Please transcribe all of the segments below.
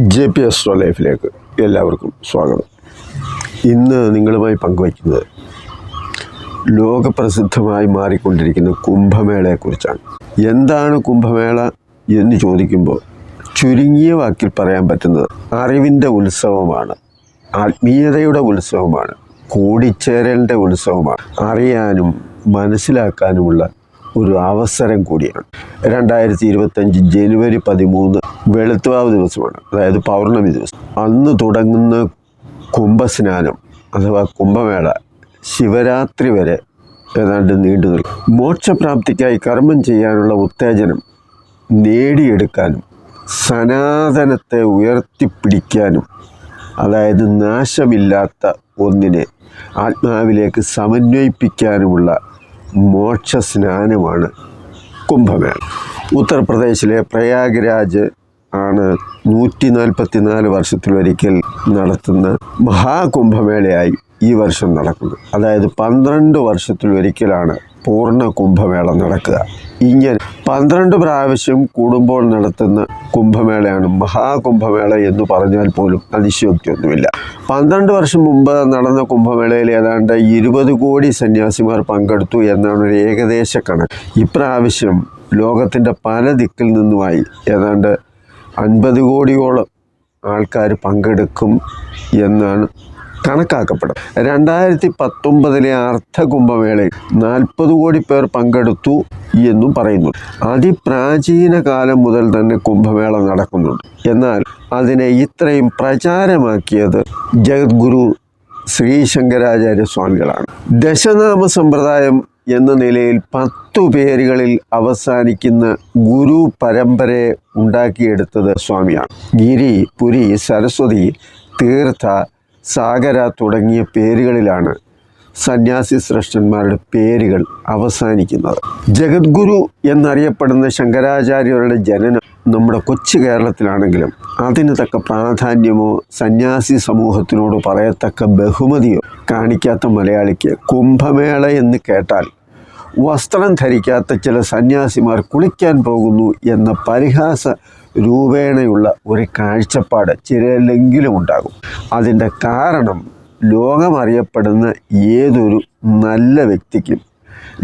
J P എസ്ട്രോ ലൈഫിലേക്ക് എല്ലാവർക്കും സ്വാഗതം. ഇന്ന് നിങ്ങളുമായി പങ്കുവയ്ക്കുന്നത് ലോകപ്രസിദ്ധമായി മാറിക്കൊണ്ടിരിക്കുന്ന കുംഭമേളയെക്കുറിച്ചാണ്. എന്താണ് കുംഭമേള എന്ന് ചോദിക്കുമ്പോൾ ചുരുങ്ങിയ വാക്കിൽ പറയാൻ പറ്റുന്നത് അറിവിന്റെ ഉത്സവമാണ് ആത്മീയതയുടെ ഉത്സവമാണ് കൂടിച്ചേരലിന്റെ ഉത്സവമാണ്. അറിയാനും മനസ്സിലാക്കാനുമുള്ള ഒരു അവസരം കൂടിയാണ്. രണ്ടായിരത്തി ഇരുപത്തഞ്ച് ജനുവരി പതിമൂന്ന് വെളുത്തുവാവ് ദിവസമാണ്. അതായത് പൗർണമി ദിവസം. അന്ന് തുടങ്ങുന്ന കുംഭസ്നാനം അഥവാ കുംഭമേള ശിവരാത്രി വരെ ഏതാണ്ട് നീണ്ടു നിൽക്കും. മോക്ഷപ്രാപ്തിക്കായി കർമ്മം ചെയ്യാനുള്ള ഉത്തേജനം നേടിയെടുക്കാനും സനാതനത്തെ ഉയർത്തിപ്പിടിക്കാനും അതായത് നാശമില്ലാത്ത ഒന്നിനെ ആത്മാവിലേക്ക് സമന്വയിപ്പിക്കാനുമുള്ള മോക്ഷ സ്നാനമാണ് കുംഭമേള. ഉത്തർപ്രദേശിലെ പ്രയാഗ്രാജ് ആണ് നൂറ്റി നാൽപ്പത്തി നാല് വർഷത്തിലൊരിക്കൽ നടത്തുന്ന മഹാകുംഭമേളയായി ഈ വർഷം നടക്കുന്നത്. അതായത് പന്ത്രണ്ട് വർഷത്തിലൊരിക്കലാണ് പൂർണ കുംഭമേള നടക്കുക. ഇങ്ങനെ പന്ത്രണ്ട് പ്രാവശ്യം കൂടുമ്പോൾ നടത്തുന്ന കുംഭമേളയാണ് മഹാകുംഭമേള എന്ന് പറഞ്ഞാൽ പോലും അതിശയോക്തിയൊന്നുമില്ല. പന്ത്രണ്ട് വർഷം മുമ്പ് നടന്ന കുംഭമേളയിൽ ഏതാണ്ട് ഇരുപത് കോടി സന്യാസിമാർ പങ്കെടുത്തു എന്നാണ് ഒരു ഏകദേശ കണക്ക്. ഇപ്രാവശ്യം ലോകത്തിന്റെ പല ദിക്കിൽ നിന്നുമായി ഏതാണ്ട് അൻപത് കോടിയോളം ആൾക്കാർ പങ്കെടുക്കും എന്നാണ് കണക്കാക്കപ്പെടുന്നത്. രണ്ടായിരത്തി പത്തൊമ്പതിലെ അർദ്ധ കുംഭമേളയിൽ നാൽപ്പത് കോടി പേർ പങ്കെടുത്തു എന്നും പറയുന്നു അതിപ്രാചീന കാലം മുതൽ തന്നെ കുംഭമേള നടക്കുന്നുണ്ട്. എന്നാൽ അതിനെ ഇത്രയും പ്രചാരമാക്കിയത് ജഗദ്ഗുരു ശ്രീ ശങ്കരാചാര്യ സ്വാമികളാണ്. ദശനാമ സമ്പ്രദായം എന്ന നിലയിൽ പത്തു പേരുകളിൽ അവസാനിക്കുന്ന ഗുരു പരമ്പരയെ ഉണ്ടാക്കിയെടുത്തത് സ്വാമിയാണ്. ഗിരി പുരി സരസ്വതി തീർത്ഥ സാഗര തുടങ്ങിയ പേരുകളിലാണ് സന്യാസി ശ്രേഷ്ഠന്മാരുടെ പേരുകൾ അവസാനിക്കുന്നത്. ജഗദ്ഗുരു എന്നറിയപ്പെടുന്ന ശങ്കരാചാര്യരുടെ ജനനം നമ്മുടെ കൊച്ചു കേരളത്തിലാണെങ്കിലും അതിന് തക്ക പ്രാധാന്യമോ സന്യാസി സമൂഹത്തിനോട് പറയത്തക്ക ബഹുമതിയോ കാണിക്കാത്ത മലയാളിക്ക് കുംഭമേള എന്ന് കേട്ടാൽ വസ്ത്രം ധരിക്കാത്ത ചില സന്യാസിമാർ കുളിക്കാൻ പോകുന്നു എന്ന പരിഹാസ രൂപേണയുള്ള ഒരു കാഴ്ചപ്പാട് ചിലരിലെങ്കിലും ഉണ്ടാകും. അതിന്റെ കാരണം ലോകമറിയപ്പെടുന്ന ഏതൊരു നല്ല വ്യക്തിക്കും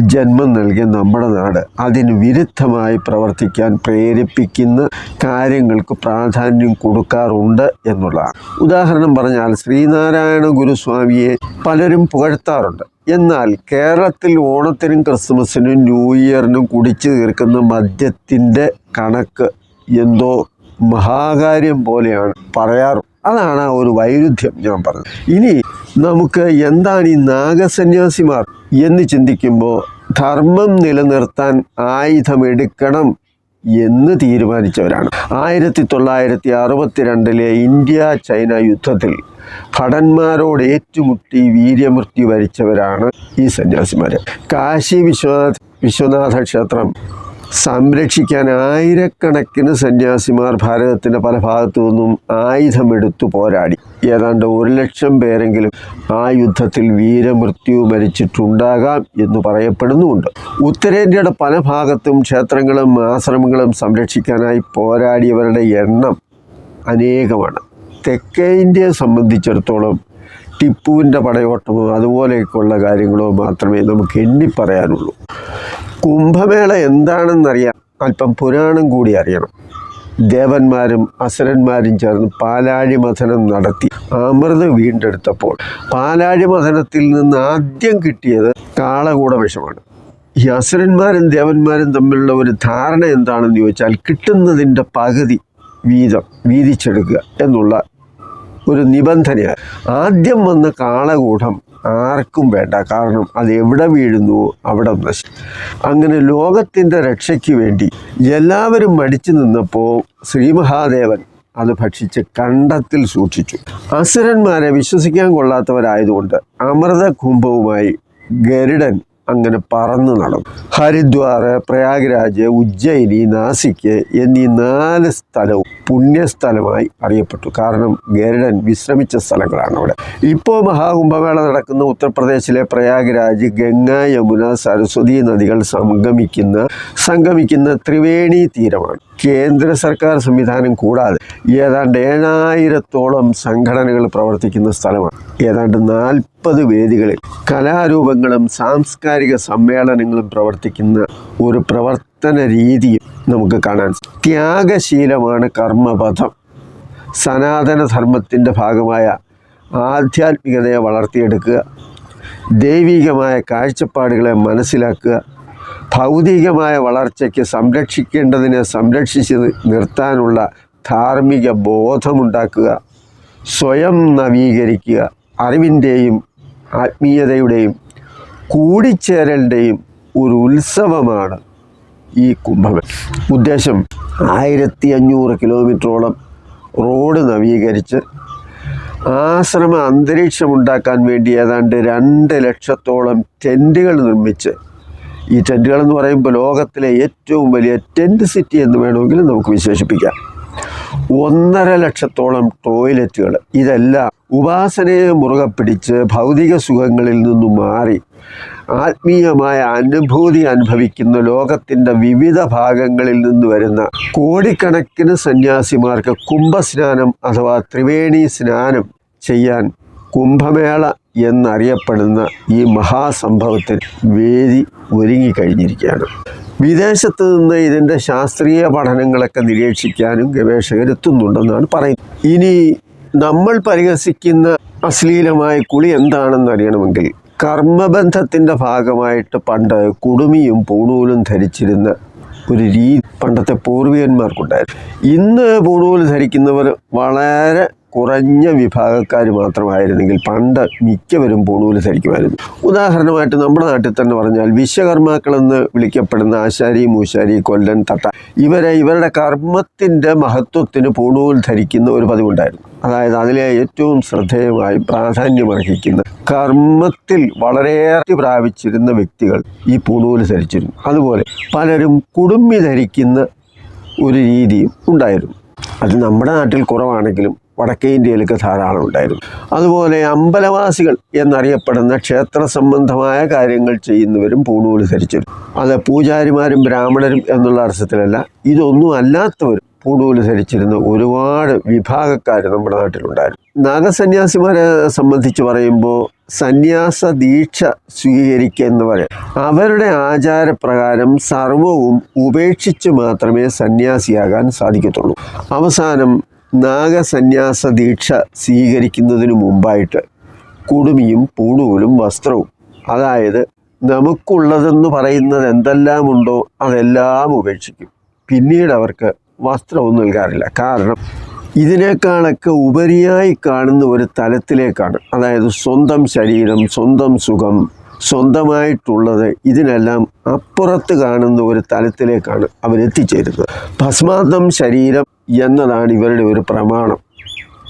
ജന്മം നൽകിയ നമ്മുടെ നാട് അതിന് വിരുദ്ധമായി പ്രവർത്തിക്കാൻ പ്രേരിപ്പിക്കുന്ന കാര്യങ്ങൾക്ക് പ്രാധാന്യം കൊടുക്കാറുണ്ട് എന്നുള്ളതാണ്. ഉദാഹരണം പറഞ്ഞാൽ ശ്രീനാരായണ ഗുരുസ്വാമിയെ പലരും പുകഴ്ത്താറുണ്ട്. എന്നാൽ കേരളത്തിൽ ഓണത്തിനും ക്രിസ്മസിനും ന്യൂ ഇയറിനും കുടിച്ചു തീർക്കുന്ന മദ്യത്തിന്റെ കണക്ക് എന്തോ മഹാകാര്യം പോലെയാണ് പറയാറ്. അതാണ് ആ ഒരു വൈരുദ്ധ്യം ഞാൻ പറഞ്ഞത്. ഇനി നമുക്ക് എന്താണ് ഈ നാഗസന്യാസിമാർ എന്ന് ചിന്തിക്കുമ്പോൾ ധർമ്മം നിലനിർത്താൻ ആയുധമെടുക്കണം എന്ന് തീരുമാനിച്ചവരാണ്. ആയിരത്തി തൊള്ളായിരത്തി അറുപത്തിരണ്ടിലെ ഇന്ത്യ ചൈന യുദ്ധത്തിൽ ഭടന്മാരോട് ഏറ്റുമുട്ടി വീര്യമൃത്യു വരിച്ചവരാണ് ഈ സന്യാസിമാർ കാശി വിശ്വനാഥ വിശ്വനാഥ ക്ഷേത്രം സംരക്ഷിക്കാൻ ആയിരക്കണക്കിന് സന്യാസിമാർ ഭാരതത്തിന്റെ പല ഭാഗത്തു നിന്നും ആയുധമെടുത്തു പോരാടി. ഏതാണ്ട് ഒരു ലക്ഷം പേരെങ്കിലും ആ യുദ്ധത്തിൽ വീരമൃത്യു മരിച്ചിട്ടുണ്ടാകാം എന്ന് പറയപ്പെടുന്നുമുണ്ട്. ഉത്തരേന്ത്യയുടെ പല ഭാഗത്തും ക്ഷേത്രങ്ങളും ആശ്രമങ്ങളും സംരക്ഷിക്കാനായി പോരാടിയവരുടെ എണ്ണം അനേകമാണ്. തെക്കേ ഇന്ത്യയെ സംബന്ധിച്ചിടത്തോളം ടിപ്പുവിന്റെ പടയോട്ടമോ അതുപോലെയൊക്കെയുള്ള കാര്യങ്ങളോ മാത്രമേ നമുക്ക് എണ്ണിപ്പറയാനുള്ളൂ. കുംഭമേള എന്താണെന്നറിയാം. അല്പം പുരാണം കൂടി അറിയണം. ദേവന്മാരും അസുരന്മാരും ചേർന്ന് പാലാഴി മഥനം നടത്തി. അമൃത് വീണ്ടെടുത്തപ്പോൾ പാലാഴി മഥനത്തിൽ നിന്ന് ആദ്യം കിട്ടിയത് കാളകൂട വിഷമാണ് ഈ അസുരന്മാരും ദേവന്മാരും തമ്മിലുള്ള ഒരു ധാരണ എന്താണെന്ന് ചോദിച്ചാൽ കിട്ടുന്നതിന്റെ പകുതി വീതം വീതിച്ചെടുക്കുക എന്നുള്ള ഒരു നിബന്ധനയാണ്. ആദ്യം വന്ന കാളകൂടം ആർക്കും വേണ്ട. കാരണം അത് എവിടെ വീഴുന്നുവോ അവിടെ നശിക്കും അങ്ങനെ ലോകത്തിന്റെ രക്ഷയ്ക്ക് വേണ്ടി എല്ലാവരും മടിച്ചു നിന്നപ്പോൾ ശ്രീ മഹാദേവൻ അത് ഭക്ഷിച്ച് കണ്ടത്തിൽ സൂക്ഷിച്ചു. അസുരന്മാരെ വിശ്വസിക്കാൻ കൊള്ളാത്തവരായതുകൊണ്ട് അമൃത കുംഭവുമായി ഗരുഡൻ അങ്ങനെ പറന്നു നടന്നു. ഹരിദ്വാർ പ്രയാഗ്രാജ് ഉജ്ജയിനി നാസിക്ക് എന്നീ നാല് സ്ഥലവും പുണ്യസ്ഥലമായി അറിയപ്പെട്ടു. കാരണം ഗരുഡൻ വിശ്രമിച്ച സ്ഥലങ്ങളാണ് അവിടെ. ഇപ്പോൾ മഹാകുംഭമേള നടക്കുന്ന ഉത്തർപ്രദേശിലെ പ്രയാഗ്രാജ് ഗംഗ യമുന സരസ്വതി നദികൾ സംഗമിക്കുന്ന സംഗമിക്കുന്ന ത്രിവേണി തീരമാണ്. കേന്ദ്ര സർക്കാർ സംവിധാനം കൂടാതെ ഏതാണ്ട് ഏഴായിരത്തോളം സംഘടനകൾ പ്രവർത്തിക്കുന്ന സ്ഥലമാണ് ഏതാണ്ട് നാൽപ്പത് വേദികളിൽ കലാരൂപങ്ങളും സാംസ്കാരിക സമ്മേളനങ്ങളും പ്രവർത്തിക്കുന്ന ഒരു പ്രവർത്തന രീതിയും നമുക്ക് കാണാൻ. ത്യാഗശീലമാണ് കർമ്മപഥം സനാതന ധർമ്മത്തിന്റെ ഭാഗമായ ആധ്യാത്മികതയെ വളർത്തിയെടുക്കുക ദൈവികമായ കാഴ്ചപ്പാടുകളെ മനസ്സിലാക്കുക ഭൗതികമായ വളർച്ചയ്ക്ക് സംരക്ഷിക്കേണ്ടതിനെ സംരക്ഷിച്ച് നിർത്താനുള്ള ധാർമ്മിക ബോധമുണ്ടാക്കുക സ്വയം നവീകരിക്കുക അറിവിന്റെയും ആത്മീയതയുടെയും കൂടിച്ചേരലിന്റെയും ഒരു ഉത്സവമാണ് ഈ കുംഭമേള. ഉദ്ദേശം ആയിരത്തി അഞ്ഞൂറ് കിലോമീറ്ററോളം റോഡ് നവീകരിച്ച് ആശ്രമ അന്തരീക്ഷമുണ്ടാക്കാൻ വേണ്ടി ഏതാണ്ട് രണ്ട് ലക്ഷത്തോളം ടെന്റുകൾ നിർമ്മിച്ച് ഈ ടെന്റുകൾ എന്ന് പറയുമ്പോൾ ലോകത്തിലെ ഏറ്റവും വലിയ ടെന്റ് സിറ്റി എന്ന് വേണമെങ്കിൽ നമുക്ക് വിശേഷിപ്പിക്കാം. ഒന്നര ലക്ഷത്തോളം ടോയ്ലറ്റുകൾ. ഇതെല്ലാം ഉപാസനയെ മുറുകെ പിടിച്ച് ഭൗതിക സുഖങ്ങളിൽ നിന്നും മാറി ആത്മീയമായ അനുഭൂതി അനുഭവിക്കുന്ന ലോകത്തിന്റെ വിവിധ ഭാഗങ്ങളിൽ നിന്ന് വരുന്ന കോടിക്കണക്കിന് സന്യാസിമാർക്ക് കുംഭസ്നാനം അഥവാ ത്രിവേണി സ്നാനം ചെയ്യാൻ കുംഭമേള എന്നറിയപ്പെടുന്ന ഈ മഹാസംഭവത്തിൽ വേദി ഒരുങ്ങിക്കഴിഞ്ഞിരിക്കുകയാണ്. വിദേശത്ത് നിന്ന് ഇതിന്റെ ശാസ്ത്രീയ പഠനങ്ങളൊക്കെ നിരീക്ഷിക്കാനും ഗവേഷകരെത്തുന്നുണ്ടെന്നാണ് പറയുന്നത്. ഇനി നമ്മൾ പരിഹസിക്കുന്ന അശ്ലീലമായ കുളി എന്താണെന്ന് അറിയണമെങ്കിൽ കർമ്മബന്ധത്തിന്റെ ഭാഗമായിട്ട് പണ്ട് കുടുമിയും പൂണൂലും ധരിച്ചിരുന്ന ഒരു രീതി പണ്ടത്തെ പൂർവികന്മാർക്കുണ്ടായിരുന്നു. ഇന്ന് പൂണൂൽ ധരിക്കുന്നവർ വളരെ കുറഞ്ഞ വിഭാഗക്കാർ മാത്രമായിരുന്നെങ്കിൽ പണ്ട് മിക്കവരും പൂണൂൽ ധരിക്കുമായിരുന്നു. ഉദാഹരണമായിട്ട് നമ്മുടെ നാട്ടിൽ തന്നെ പറഞ്ഞാൽ വിശ്വകർമാക്കളെന്ന് വിളിക്കപ്പെടുന്ന ആശാരി മൂശാരി കൊല്ലൻ തട്ട ഇവരെ ഇവരുടെ കർമ്മത്തിന്റെ മഹത്വത്തിന് പൂണൂൽ ധരിക്കുന്ന ഒരു പതിവുണ്ടായിരുന്നു. അതായത് അതിലെ ഏറ്റവും ശ്രദ്ധേയമായി പ്രാധാന്യമർഹിക്കുന്ന കർമ്മത്തിൽ വളരെയേറെ പ്രാപിച്ചിരുന്ന വ്യക്തികൾ ഈ പൂണൂൽ ധരിച്ചിരുന്നു. അതുപോലെ പലരും കുടുംബി ധരിക്കുന്ന ഒരു രീതിയും ഉണ്ടായിരുന്നു. അത് നമ്മുടെ നാട്ടിൽ കുറവാണെങ്കിലും വടക്കേ ഇന്ത്യയിലൊക്കെ ധാരാളം ഉണ്ടായിരുന്നു. അതുപോലെ അമ്പലവാസികൾ എന്നറിയപ്പെടുന്ന ക്ഷേത്ര സംബന്ധമായ കാര്യങ്ങൾ ചെയ്യുന്നവരും പൂണൂൽ ധരിച്ചിരുന്നു അത് പൂജാരിമാരും ബ്രാഹ്മണരും എന്നുള്ള അർത്ഥത്തിലല്ല ഇതൊന്നും അല്ലാത്തവരും പൂണൂൽ ധരിച്ചിരുന്ന ഒരുപാട് വിഭാഗക്കാർ നമ്മുടെ നാട്ടിലുണ്ടായിരുന്നു. നാഗസന്യാസിമാരെ സംബന്ധിച്ച് പറയുമ്പോൾ സന്യാസ ദീക്ഷ സ്വീകരിക്കുന്നവർ അവരുടെ ആചാരപ്രകാരം സർവവും ഉപേക്ഷിച്ച് മാത്രമേ സന്യാസിയാകാൻ സാധിക്കത്തുള്ളൂ. അവസാനം നാഗസന്യാസ ദീക്ഷ സ്വീകരിക്കുന്നതിനു മുമ്പായിട്ട് കുടുമിയും പൂണൂലും വസ്ത്രവും. അതായത് നമുക്കുള്ളതെന്ന് പറയുന്നത് എന്തെല്ലാമുണ്ടോ അതെല്ലാം ഉപേക്ഷിക്കും. പിന്നീട് അവർക്ക് വസ്ത്രവും നൽകാറില്ല. കാരണം ഇതിനേക്കാളൊക്കെ ഉപരിയായി കാണുന്ന ഒരു തലത്തിലേക്കാണ്. അതായത് സ്വന്തം ശരീരം സ്വന്തം സുഖം സ്വന്തമായിട്ടുള്ളത് ഇതിനെല്ലാം അപ്പുറത്ത് കാണുന്ന ഒരു തലത്തിലേക്കാണ് അവരെത്തിച്ചേരുന്നത്. ഭസ്മാന്തം ശരീരം എന്നതാണ് ഇവരുടെ ഒരു പ്രമാണം.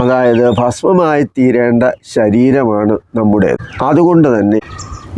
അതായത് ഭസ്മമായി തീരേണ്ട ശരീരമാണ് നമ്മുടെ അതുകൊണ്ട് തന്നെ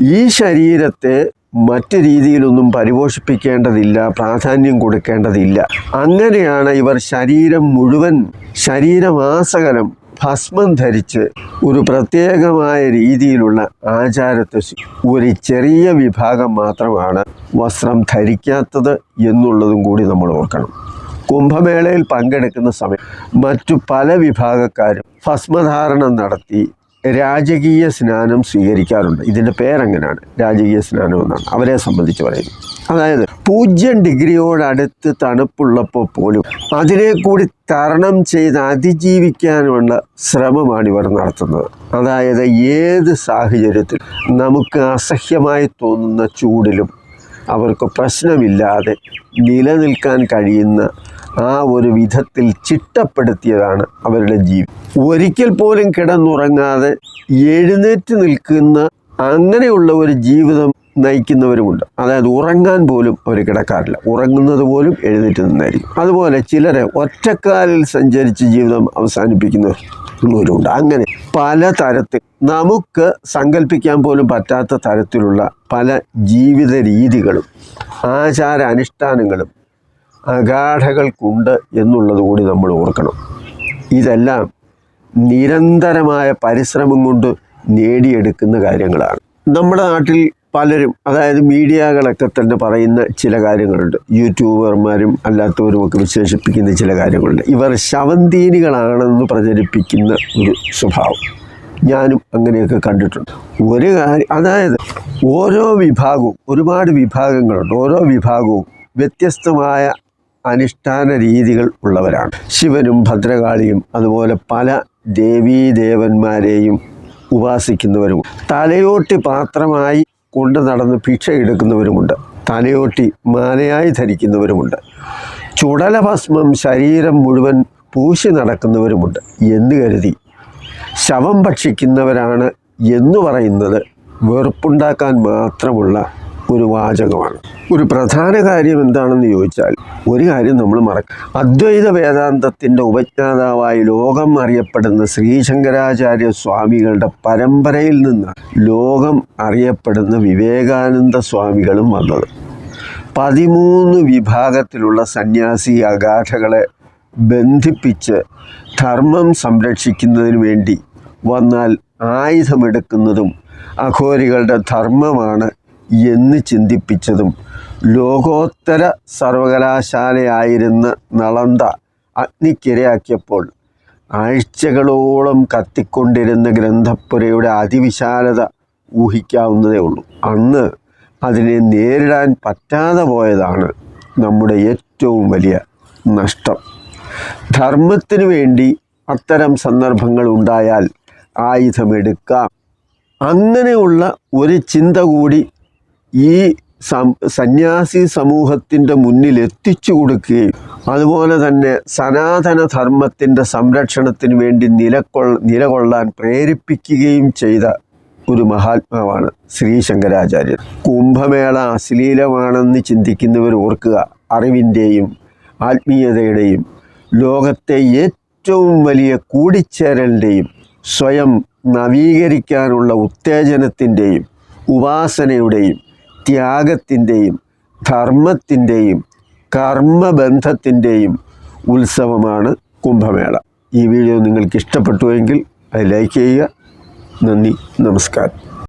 ഈ ശരീരത്തെ മറ്റു രീതിയിലൊന്നും പരിപോഷിപ്പിക്കേണ്ടതില്ല പ്രാധാന്യം കൊടുക്കേണ്ടതില്ല. അങ്ങനെയാണ് ഇവർ ശരീരം മുഴുവൻ ശരീരമാസകലം ഭസ്മം ധരിച്ച് ഒരു പ്രത്യേകമായ രീതിയിലുള്ള ആചാരത്തെ ഒരു ചെറിയ വിഭാഗം മാത്രമാണ് വസ്ത്രം ധരിക്കാത്തത് എന്നുള്ളതും കൂടി നമ്മൾ ഓർക്കണം. കുംഭമേളയിൽ പങ്കെടുക്കുന്ന സമയം മറ്റു പല വിഭാഗക്കാരും ഭസ്മധാരണം നടത്തി രാജകീയ സ്നാനം സ്വീകരിക്കാറുണ്ട്. ഇതിന്റെ പേരങ്ങനാണ്? രാജകീയ സ്നാനം എന്നാണ്. അവരെ സംബന്ധിച്ച് പറയുന്നത് അതായത് പൂജ്യം ഡിഗ്രിയോടടുത്ത് തണുപ്പുള്ളപ്പോൾ പോലും അതിനെ കൂടി തരണം ചെയ്ത് അതിജീവിക്കാനുള്ള ശ്രമമാണ് ഇവർ നടത്തുന്നത്. അതായത് ഏത് സാഹചര്യത്തിൽ നമുക്ക് അസഹ്യമായി തോന്നുന്ന ചൂടിലും അവർക്ക് പ്രശ്നമില്ലാതെ നിലനിൽക്കാൻ കഴിയുന്ന ആ ഒരു വിധത്തിൽ ചിട്ടപ്പെടുത്തിയതാണ് അവരുടെ ജീവി ഒരിക്കൽ പോലും കിടന്നുറങ്ങാതെ എഴുന്നേറ്റ് നിൽക്കുന്ന അങ്ങനെയുള്ള ഒരു ജീവിതം നയിക്കുന്നവരുമുണ്ട്. അതായത് ഉറങ്ങാൻ പോലും അവർ കിടക്കാറില്ല. ഉറങ്ങുന്നത് പോലും എഴുന്നേറ്റ് നിന്നായിരിക്കും. അതുപോലെ ചിലരെ ഒറ്റക്കാലിൽ സഞ്ചരിച്ച് ജീവിതം അവസാനിപ്പിക്കുന്നവരുണ്ട്. അങ്ങനെ പല തരത്തിൽ നമുക്ക് സങ്കല്പിക്കാൻ പോലും പറ്റാത്ത തരത്തിലുള്ള പല ജീവിത രീതികളും ആചാര അനുഷ്ഠാനങ്ങളും അഗാഢകൾക്കുണ്ട് എന്നുള്ളത് കൂടി നമ്മൾ ഓർക്കണം. ഇതെല്ലാം നിരന്തരമായ പരിശ്രമം കൊണ്ട് നേടിയെടുക്കുന്ന കാര്യങ്ങളാണ്. നമ്മുടെ നാട്ടിൽ പലരും അതായത് മീഡിയകളൊക്കെ തന്നെ പറയുന്ന ചില കാര്യങ്ങളുണ്ട്. യൂട്യൂബർമാരും അല്ലാത്തവരും ഒക്കെ വിശേഷിപ്പിക്കുന്ന ചില കാര്യങ്ങളുണ്ട്. ഇവർ ശവന്തീനികളാണെന്ന് പ്രചരിപ്പിക്കുന്ന ഒരു സ്വഭാവം ഞാനും അങ്ങനെയൊക്കെ കണ്ടിട്ടുണ്ട്. ഒരു കാര്യം അതായത് ഓരോ വിഭാഗവും ഒരുപാട് വിഭാഗങ്ങളുണ്ട്. ഓരോ വിഭാഗവും വ്യത്യസ്തമായ അനുഷ്ഠാന രീതികൾ ഉള്ളവരാണ്. ശിവനും ഭദ്രകാളിയും അതുപോലെ പല ദേവീദേവന്മാരെയും ഉപാസിക്കുന്നവരും തലയോട്ടി പാത്രമായി കൊണ്ട് നടന്ന് ഭിക്ഷ എടുക്കുന്നവരുമുണ്ട്. തലയോട്ടി മാലയായി ധരിക്കുന്നവരുമുണ്ട്. ചുടലഭസ്മം ശരീരം മുഴുവൻ പൂശി നടക്കുന്നവരുമുണ്ട്. എന്ന് കരുതി ശവം ഭക്ഷിക്കുന്നവരാണ് എന്ന് പറയുന്നത് വെറുപ്പുണ്ടാക്കാൻ മാത്രമുള്ള ഒരു വാചകമാണ്. ഒരു പ്രധാന കാര്യം എന്താണെന്ന് ചോദിച്ചാൽ ഒരു കാര്യം നമ്മൾ മറക്കും അദ്വൈത വേദാന്തത്തിന്റെ ഉപജ്ഞാതാവായി ലോകം അറിയപ്പെടുന്ന ശ്രീശങ്കരാചാര്യ സ്വാമികളുടെ പരമ്പരയിൽ നിന്ന് ലോകം അറിയപ്പെടുന്ന വിവേകാനന്ദ സ്വാമികളും വന്നത്. പതിമൂന്ന് വിഭാഗത്തിലുള്ള സന്യാസി അഗാഠകളെ ബന്ധിപ്പിച്ച് ധർമ്മം സംരക്ഷിക്കുന്നതിന് വേണ്ടി വന്നാൽ ആയുധമെടുക്കുന്നതും അഘോരികളുടെ ധർമ്മമാണ് എന്ന് ചിന്തിപ്പിച്ചതും ലോകോത്തര സർവകലാശാലയായിരുന്ന നളന്ത അഗ്നിക്കിരയാക്കിയപ്പോൾ ആഴ്ചകളോളം കത്തിക്കൊണ്ടിരുന്ന ഗ്രന്ഥപ്പുരയുടെ അതിവിശാലത ഊഹിക്കാവുന്നതേ ഉള്ളൂ. അന്ന് അതിനെ നേരിടാൻ പറ്റാതെ പോയതാണ് നമ്മുടെ ഏറ്റവും വലിയ നഷ്ടം. ധർമ്മത്തിനു വേണ്ടി അത്തരം സന്ദർഭങ്ങൾ ഉണ്ടായാൽ ആയുധമെടുക്കാം. അങ്ങനെയുള്ള ഒരു ചിന്ത കൂടി ഈ സന്യാസി സമൂഹത്തിന്റെ മുന്നിൽ എത്തിച്ചു കൊടുക്കുകയും അതുപോലെ തന്നെ സനാതന ധർമ്മത്തിന്റെ സംരക്ഷണത്തിന് വേണ്ടി നിലകൊൾ നിലകൊള്ളാൻ പ്രേരിപ്പിക്കുകയും ചെയ്ത ഒരു മഹാത്മാവാണ് ശ്രീ ശങ്കരാചാര്യർ കുംഭമേള അശ്ലീലമാണെന്ന് ചിന്തിക്കുന്നവർ ഓർക്കുക അറിവിന്റെയും ആത്മീയതയുടെയും ലോകത്തെ ഏറ്റവും വലിയ കൂടിച്ചേരലിന്റെയും സ്വയം നവീകരിക്കാനുള്ള ഉത്തേജനത്തിന്റെയും ഉപാസനയുടെയും ത്യാഗത്തിന്റെയും ധർമ്മത്തിന്റെയും കർമ്മബന്ധത്തിന്റെയും ഉത്സവമാണ് കുംഭമേള. ഈ വീഡിയോ നിങ്ങൾക്ക് ഇഷ്ടപ്പെട്ടുവെങ്കിൽ അത് ലൈക്ക് ചെയ്യുക. നന്ദി നമസ്കാരം.